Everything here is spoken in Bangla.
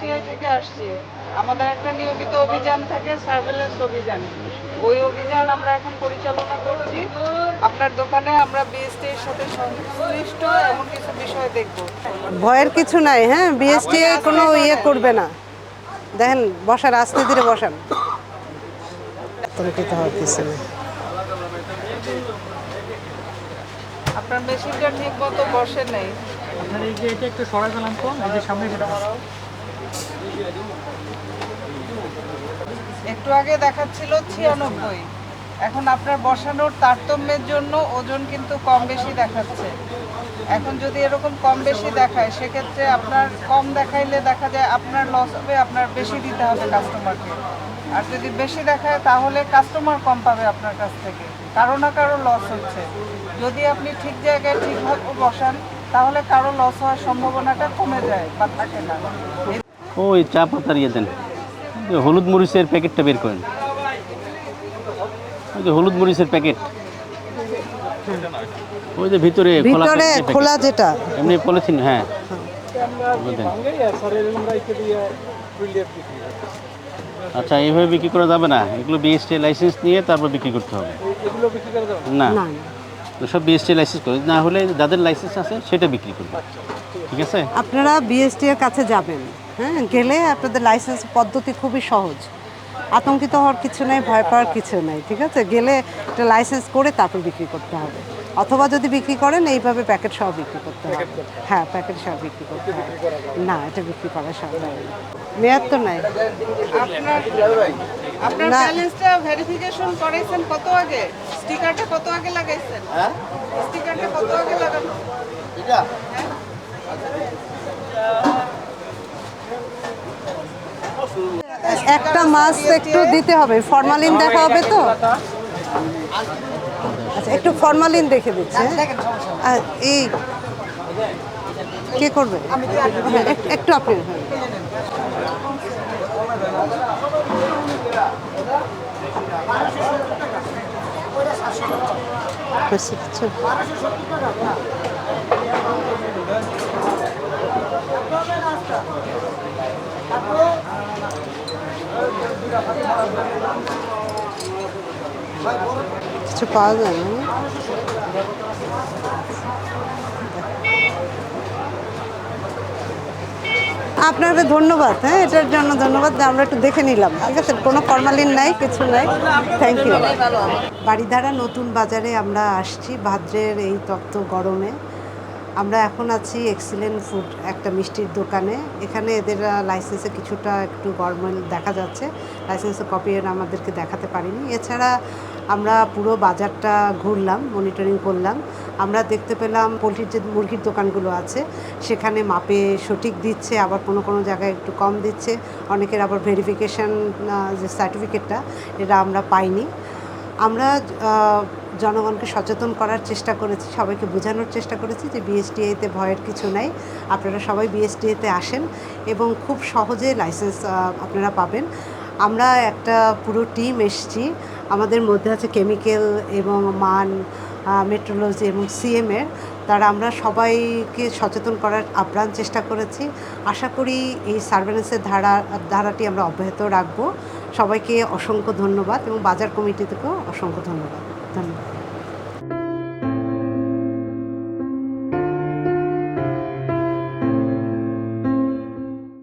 বিএসটিআই থেকে আসছি। আমাদের একটা নিয়মিত অভিযান থাকে সার্ভেলেন্স অভিযান। ওই অভিযান আমরা এখন পরিচালনা করছি। আপনার দোকানে আমরা বিএসটিআই এর সাথে সংশ্লিষ্ট এমন কিছু বিষয় দেখব। ভয়ের কিছু নাই হ্যাঁ? বিএসটি কোনো ইয়ে করবে না। দেখেন বসান আস্তে ধীরে বসান। আতঙ্কিত হওয়ার কিছু নেই। আপনার মেশিনটা ঠিক মতো বসে নেই। আপনার এই যে এটা একটু সরাই ফেলাম তো এই যে সামনে যেটা একটু আগে দেখাচ্ছিল ছিয়ানব্বই। এখন আপনার বসানোর তারতম্যের জন্য ওজন কিন্তু কম বেশি দেখাচ্ছে। এখন যদি এরকম কম বেশি দেখায়, সেক্ষেত্রে আপনার কম দেখাইলে দেখা যায় আপনার লস হবে, আপনার বেশি দিতে হবে কাস্টমারকে আর যদি বেশি দেখায়, তাহলে কাস্টমার কম পাবে আপনার কাছ থেকে। কারও না কারও লস হচ্ছে। যদি আপনি ঠিক জায়গায় ঠিকভাবে বসান, তাহলে কারও লস হওয়ার সম্ভাবনাটা কমে যায়, বা থাকে না। ওই চা পাতার ইয়ে দেন। হলুদ মরিচের প্যাকেটটা বের করেন। ওই যে হলুদ মরিচের প্যাকেট। ওই যে ভিতরে খোলা ভিতরে প্যাকেট। খোলা যেটা। এমনি পলিথিন হ্যাঁ। আচ্ছা এইভাবে বিক্রি করা যাবে না। এগুলো বিএসটি লাইসেন্স নিয়ে তারপর বিক্রি করতে হবে। এগুলো বিক্রি করে দেবেন না। সব বিএসটি লাইসেন্স করে। না হলে যাদের লাইসেন্স আছে, সেটা বিক্রি করবে। ঠিক আছে? আপনারা বিএসটি এর কাছে যাবেন। হ্যাঁ গেলে আপনাদের লাইসেন্স পদ্ধতি খুবই সহজ। আতঙ্কিত হওয়ার কিছু নেই, ভয় পাওয়ার কিছু নেই। ঠিক আছে? গেলে একটা লাইসেন্স করে তারপর বিক্রি করতে হবে। অথবা যদি বিক্রি করেন এইভাবে প্যাকেট সহ বিক্রি করতে হবে হ্যাঁ প্যাকেট সহ বিক্রি করতে হবে না এটা বিক্রি করা সম্ভব না। মেয়াদ তো নাই। আপনার আপনার ব্যালেন্সটা ভেরিফিকেশন করাইছেন কত আগে? স্টিকারটা কত আগে লাগাইছেন? হ্যাঁ? স্টিকারটা কত আগে লাগানো? একটা মাছ একটু দিতে হবে। ফরমালিন দেখা হবে তো? আচ্ছা একটু ফরমালিন রেখে দিচ্ছে এই কে করবে? হ্যাঁ, এক- একটু আপনি হ্যাঁ। কিছু পাওয়া যায় না। আপনাকে ধন্যবাদ হ্যাঁ এটার জন্য ধন্যবাদ আমরা একটু দেখে নিলাম। ঠিক আছে, কোনো ফরমালিন নাই, কিছু নাই। থ্যাংক ইউ বাড়িধারা নতুন বাজারে আমরা আসছি, ভাদ্রের এই তপ্ত গরমে। আমরা এখন আছি এক্সিলেন্ট ফুড একটা মিষ্টির দোকানে। এখানে এদের লাইসেন্সে কিছুটা একটু গরমিল দেখা যাচ্ছে। লাইসেন্সের কপি আমাদেরকে দেখাতে পারিনি। এছাড়া আমরা পুরো বাজারটা ঘুরলাম মনিটরিং করলাম। আমরা দেখতে পেলাম পোলট্রির যে মুরগির দোকানগুলো আছে, সেখানে মাপে সঠিক দিচ্ছে, আবার কোনো কোনো জায়গায় একটু কম দিচ্ছে। অনেকের আবার ভেরিফিকেশান যে সার্টিফিকেটটা এটা আমরা পাইনি। আমরা জনগণকে সচেতন করার চেষ্টা করেছি, সবাইকে বোঝানোর চেষ্টা করেছি যে বিএসটিআইতে ভয়ের কিছু নাই। আপনারা সবাই বিএসটিআইতে আসেন এবং খুব সহজে লাইসেন্স আপনারা পাবেন। আমরা একটা পুরো টিম এসছি আমাদের মধ্যে আছে কেমিক্যাল এবং মান মেট্রোলজি এবং সিএমের তারা আমরা সবাইকে সচেতন করার আপ্রাণ চেষ্টা করেছি। আশা করি এই সার্ভেলেন্সের ধারা, ধারাটি আমরা অব্যাহত রাখব। সবাইকে অসংখ্য ধন্যবাদ এবং বাজার কমিটি থেকেও অসংখ্য ধন্যবাদ। ধন্যবাদ।